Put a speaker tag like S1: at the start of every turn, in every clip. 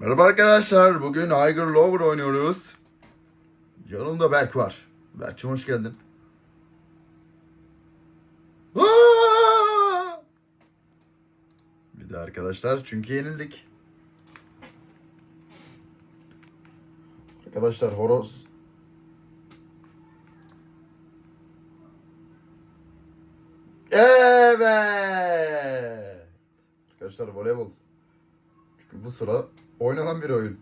S1: Merhaba arkadaşlar. Bugün Tiger Lover oynuyoruz. Yanımda Berk var. Berk'cim hoş geldin. Bir de arkadaşlar çünkü yenildik. Arkadaşlar horoz. Evet. Arkadaşlar voleybol. Çünkü bu sıra oynanan bir oyun.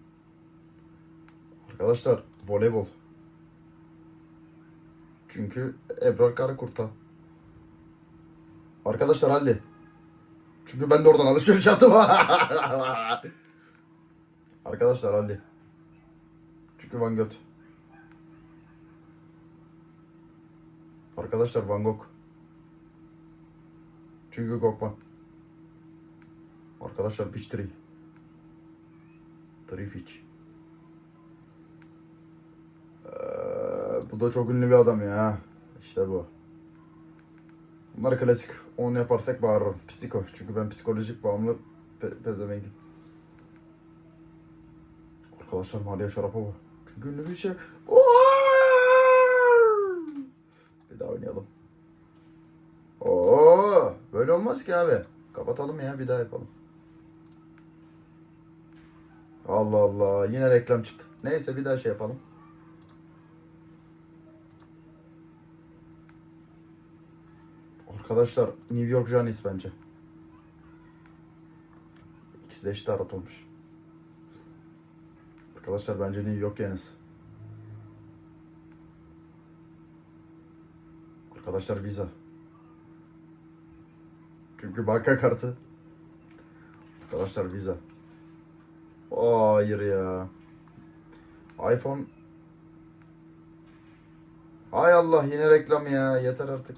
S1: Arkadaşlar voleybol. Çünkü Ebrar Karakurt'a. Arkadaşlar halde. Çünkü ben de oradan alışveriş yaptım. Arkadaşlar halde. Çünkü Van Gogh. Arkadaşlar Van Gogh. Çünkü Gokman. Arkadaşlar Peach Tree. Trific. Ee, bu da çok ünlü bir adam ya. İşte bu. Bunlar klasik. Onu yaparsak bağırırım. Psiko. Çünkü ben psikolojik bağımlı pe pezevengim. Arkadaşlar Maria Sharapova. Çünkü ünlü bir şey. Bir daha oynayalım. Oo, böyle olmaz ki abi. Kapatalım ya bir daha yapalım. Allah Allah yine reklam çıktı. Neyse bir daha şey yapalım. Arkadaşlar New York Giants bence. İkisi de eşit aratılmış. Arkadaşlar bence New York Giants. Arkadaşlar Visa. Çünkü banka kartı. Arkadaşlar Visa. Hayır ya. iPhone. Hay Allah yine reklam ya. Yeter artık.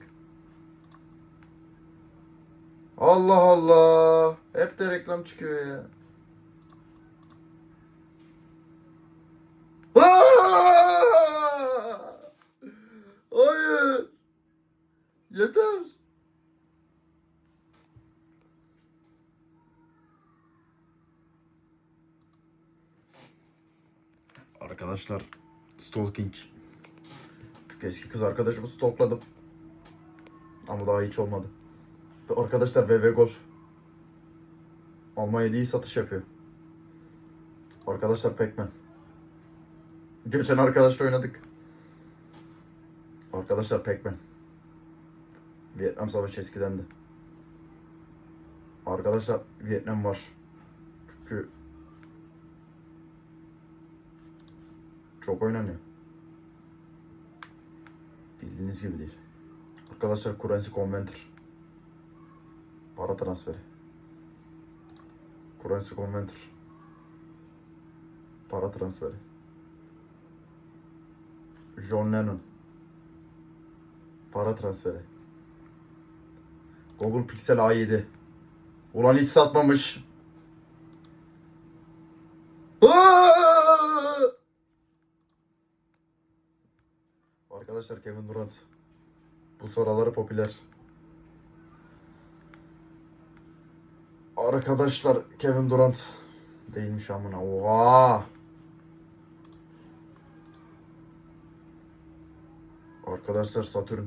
S1: Allah Allah. Hep de reklam çıkıyor ya. Aa! Hayır. Yeter. Arkadaşlar stalking. Çünkü eski kız arkadaşımı stalkladım. Ama daha hiç olmadı. Arkadaşlar VV Golf. Almanya'da iyi satış yapıyor. Arkadaşlar Pac-Man. Geçen arkadaşla oynadık. Arkadaşlar Pac-Man. Vietnam Savaşı eskiden de. Arkadaşlar Vietnam var. Çünkü çok oynanıyor. Bildiğiniz gibi değil. Arkadaşlar Currency Converter. Para transferi. Currency Converter. Para transferi. John Lennon. Para transferi. Google Pixel A7. Ulan hiç satmamış. Aa! Arkadaşlar Kevin Durant. Bu soruları popüler. Arkadaşlar Kevin Durant. Değilmiş amına. Oha. Arkadaşlar Satürn.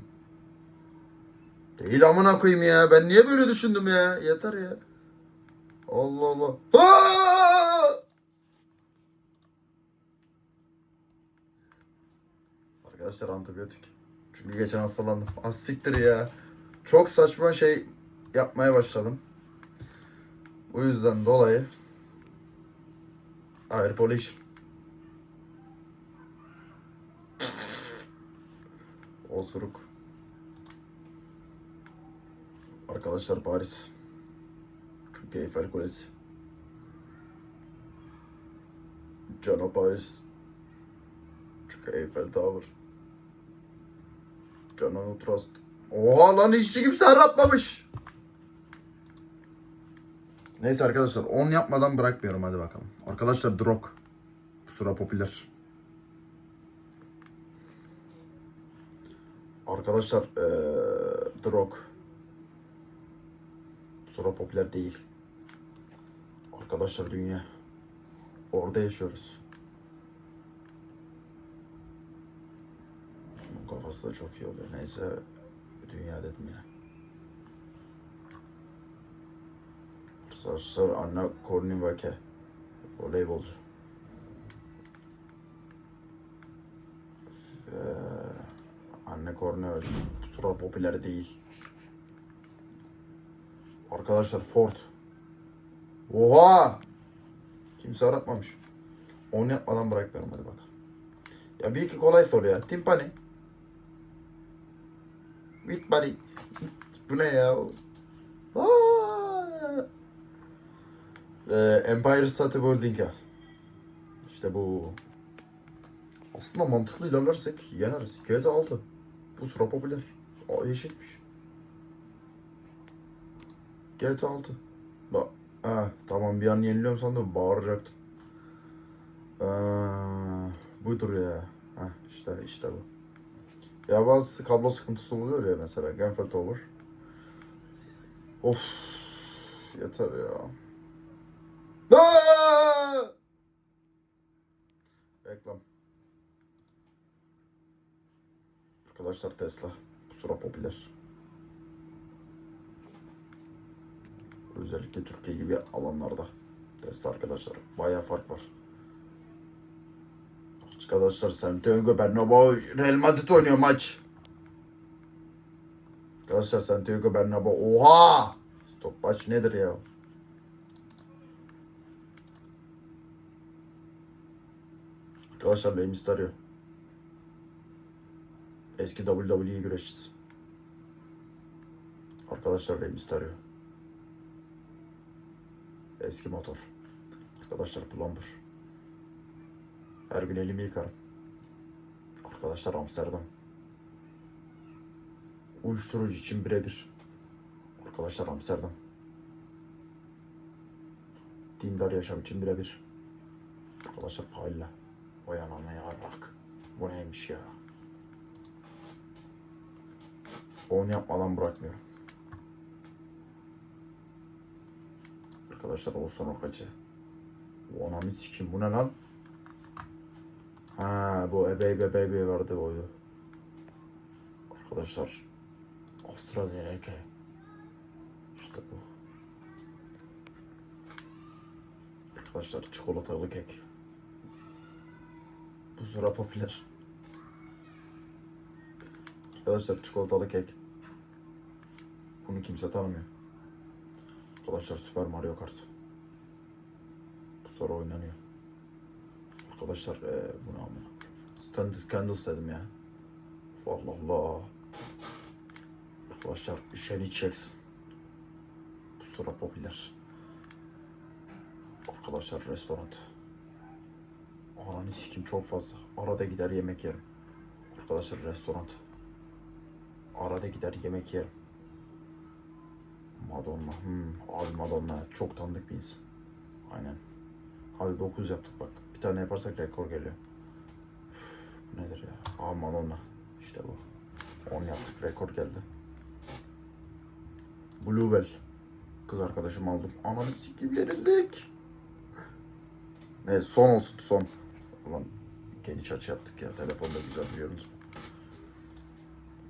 S1: Değil amına koyayım ya. Ben niye böyle düşündüm ya? Yeter ya. Allah Allah. Aa! Arkadaşlar antibiyotik. Çünkü geçen hastalandım. Az siktir ya. Çok saçma şey yapmaya başladım. Bu yüzden dolayı Air pollution. Osuruk. Arkadaşlar Paris. Çünkü Eiffel Kulesi. Cano Paris. Çünkü Eiffel Tower. Cano Trust. Oha lan işçi kimse aratmamış. Neyse arkadaşlar 10 yapmadan bırakmıyorum hadi bakalım. Arkadaşlar Drog. Bu sıra popüler. Arkadaşlar ee, Drog. Bu sıra popüler değil. Arkadaşlar dünya. orada yaşıyoruz. Kafası da çok iyi oluyor. Neyse dünya dedim yine. Arkadaşlar Anna Kornivake voleybolcu. Ee, anne Kornivake sıra popüler değil. Arkadaşlar Ford. Oha! Kimse aratmamış. Onu yapmadan bırakmıyorum hadi bakalım. Ya bir iki kolay soru ya. Timpani. Whitbody. Bu ne ya? Ee, Empire State Building ya. İşte bu. Aslında mantıklı ilerlersek yeneriz. GTA 6. Bu sıra popüler. Aa, eşitmiş. GTA 6. Bak. Ha, tamam bir an yeniliyorum sandım. Bağıracaktım. Ee, budur ya. Ha, işte işte bu. Ya bazı kablo sıkıntısı oluyor ya mesela. Genfeld olur. Of. Yeter ya. Aa! Reklam. Arkadaşlar Tesla. Bu sıra popüler. Özellikle Türkiye gibi alanlarda. Tesla arkadaşlar. Bayağı fark var. Arkadaşlar Santiago Bernabeu Real Madrid oynuyor maç. Arkadaşlar Santiago Bernabeu. Oha! Top maç nedir ya? Arkadaşlar Rey Mysterio. Eski WWE güreşçisi. Arkadaşlar Rey Mysterio. Eski motor. Arkadaşlar plumber. Her gün elimi yıkarım. Arkadaşlar Amsterdam. Uyuşturucu için birebir. Arkadaşlar Amsterdam. Dindar yaşam için birebir. Arkadaşlar Paella. Vay anana ya bak. Bu neymiş ya. Onu yapmadan bırakmıyorum. Arkadaşlar Oğuzhan Orkaç'ı. Bu ananı sikim bu ne lan? Ha bu Ebey Bebey Bey vardı oydu. Arkadaşlar AstraZeneca. İşte bu. Arkadaşlar çikolatalı kek. Bu sıra popüler. Arkadaşlar çikolatalı kek. Bunu kimse tanımıyor. Arkadaşlar Super Mario Kart. Bu sonra oynanıyor. Arkadaşlar eee bu ne amına? Standard Candles dedim ya. Allah Allah. Arkadaşlar Jenny Jackson. Bu sıra popüler. Arkadaşlar restoran. Ananı sikim çok fazla. Arada gider yemek yerim. Arkadaşlar restoran. Arada gider yemek yerim. Madonna. Hmm, abi Madonna çok tanıdık bir isim. Aynen. Hadi 9 yaptık bak. Bir tane yaparsak rekor geliyor. Üf, nedir ya? Abi Madonna. İşte bu. 10 yaptık. Rekor geldi. Bluebell. Kız arkadaşım aldım. Ananı sikim yenildik. Ne son olsun son. Ulan geniş açı yaptık ya. Telefonda güzel biliyorsunuz.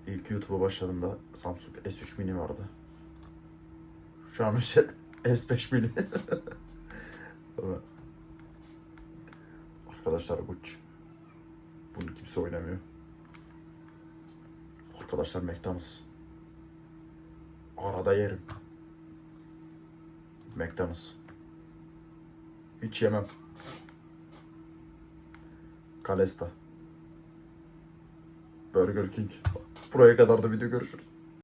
S1: İlk YouTube'a başladığımda Samsung S3 mini vardı. Şu an işte S5 mini. Arkadaşlar Gucci. Bunu kimse oynamıyor. Arkadaşlar McDonald's. Arada yerim. McDonald's. Hiç yemem. Kalesta. Burger King. Buraya kadar da video görüşürüz.